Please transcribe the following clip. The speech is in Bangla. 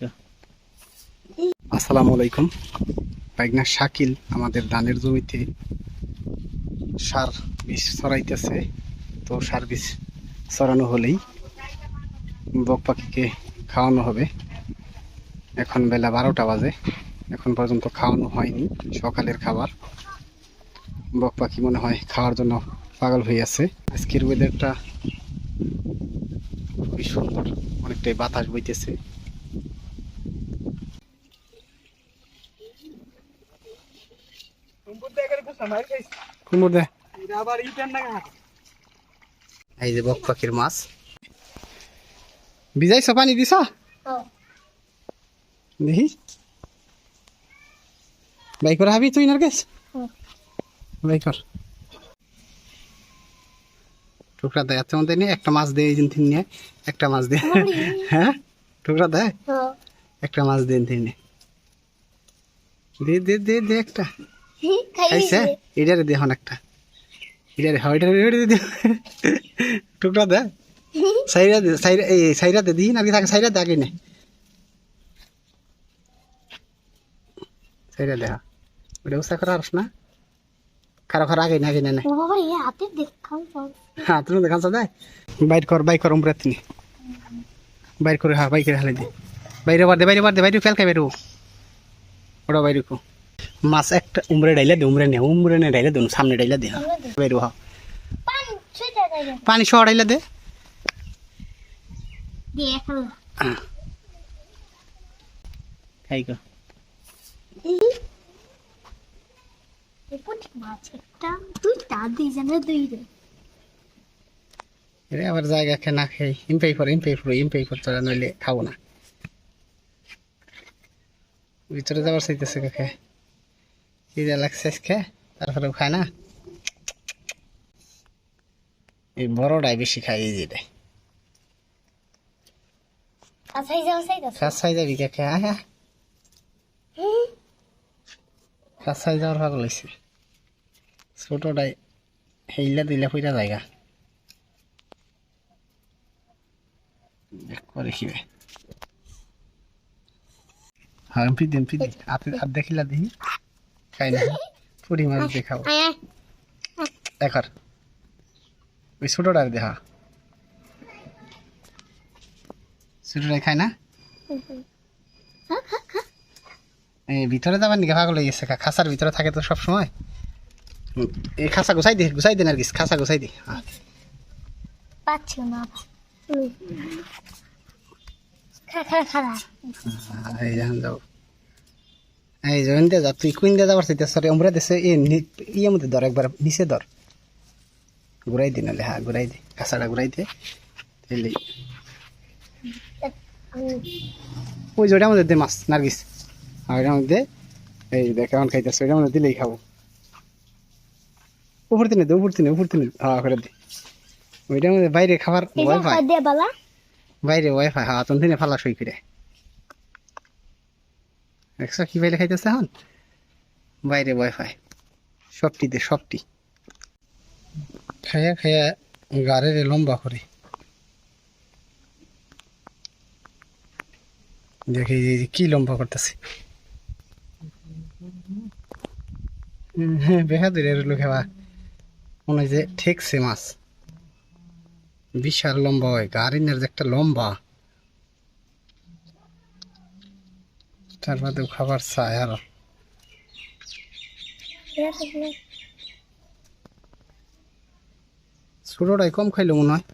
গো। আসসালামু আলাইকুম। পাইগনা শাকিল আমাদের ধানের জমিতে সার বীজ ছড়াইতেছে। তো সার বীজ ছড়ানো হলেই বক পাখিকে খাওয়ানো হবে। এখন বেলা বারোটা বাজে। এখন পর্যন্ত খাওয়ানো হয়নি সকালের খাবার। বক পাখি মনে হয় খাওয়ার জন্য পাগল হয়ে আছে। আজকের ওয়েদারটা খুবই সুন্দর। অনেকটাই বাতাস বইতেছে। কুমুর এই যে বক পাখির মাছ। ভিজাইছ পানি দিছ? দেখি। হাবি তুই নার্গেস বাই কর টুকরা দেয়। এত মধ্যে নিয়ে একটা মাছ দিয়ে এই দিন তিন নিয়ে একটা মাছ দিয়ে। হ্যাঁ? টুকরা দেয়? একটা মাছ দিয়ে তিন দে দে দে দে একটা। খাইছে? এটারে দে হন একটা। এটারে হয় এটারে এটারে দে। টুকরা দে সাইরা দে সাইরা এই সাইরা দে দিন আগে থাকে সাইরা দে আগে নে। সাইরা দে হ্যাঁ। ওটা উৎসাহ করা আরস না? খারাপ খারাপ আগে না আগে নে নে হ্যাঁ তুমি দেখান দেয় বাইর কর বাই কর উমরা তিনি বাইর করে হ্যাঁ বাইকের হালে দে। বাইরে বার দে বাইরে বার দে বাইরে ফেলকে বেরো ওটা বাইরে কো। মাছ একটা উমরে ডাইলে দে উমরে নে উমরে নে ডাইলে দে সামনে ডাইলে দে হ্যাঁ। বাইরে হ্যাঁ পানি সহ ডাইলে দে। হ্যাঁ। খাই গো এরে আবার জায়গা খে না খাই ইমপাই পর ইমপাই পর ইমপাই পর তোরা নইলে খাব না। ভিতরে যাবার চাইতেছে কাকে চিড়া লাগছে আজকে তারপরে খায় না। এই বড়টাই বেশি খাই এই যেটাই খাস যাবি কাকে আয় আয়। খাস খাই যাওয়ার ভালো লাগছে ছোটটাই হেইলা দিলে পুরা জায়গা করে হ্যাঁ হাতে হাত দেখিলা দিহি খাই না। পুরি মাছ দেখাও। দেখার ওই ছোটটার দেখা ছোটটাই খায় না? এই ভিতরে যাবার নাকি? পাগল হয়ে গেছে খাসার ভিতরে থাকে তো সব সময় এই খাসা গুছাই দে গুছাই দে না খাসা গুছাই দে। পাচ্ছি না। এই যান যাও। এই জয়েন দে যা তুই কুইন দে যাবার চাইতে সরে উমরা দেশে এ ইয়ে মধ্যে ধর একবার নিচে ধর। ঘুরাই দি নাহলে হ্যাঁ ঘুরাই দে কাঁচাটা ঘুরাই দে। তাহলে ওই ওটার মধ্যে দে মাছ নার্গিস। আর ওটার মধ্যে এই দেখ কেমন খাইতেছে ওটার মধ্যে দিলেই খাব। উপর তিনে দে উপর তিনে উপর তিনে হ্যাঁ করে দে। ওইটার মধ্যে বাইরে খাবার ওয়াইফাই বাইরে ওয়াইফাই হ্যাঁ তুমি দিনে ফালা সই করে। দেখছ কি বাইরে খাইতেছে এখন? বাইরে ওয়াইফাই সবটি দে সবটি। খাইয়া খাইয়া গাড়ির লম্বা করে। দেখি কি লম্বা করতেছে। হ্যাঁ বেহাদুর লোক হেবা মনে হয় যে ঠেকছে মাছ। বিশাল লম্বা হয় গাড়িনের যে একটা লম্বা। তার বাদেও খাবার চায় আর। ছোটটাই কম খাইলো মনে হয়।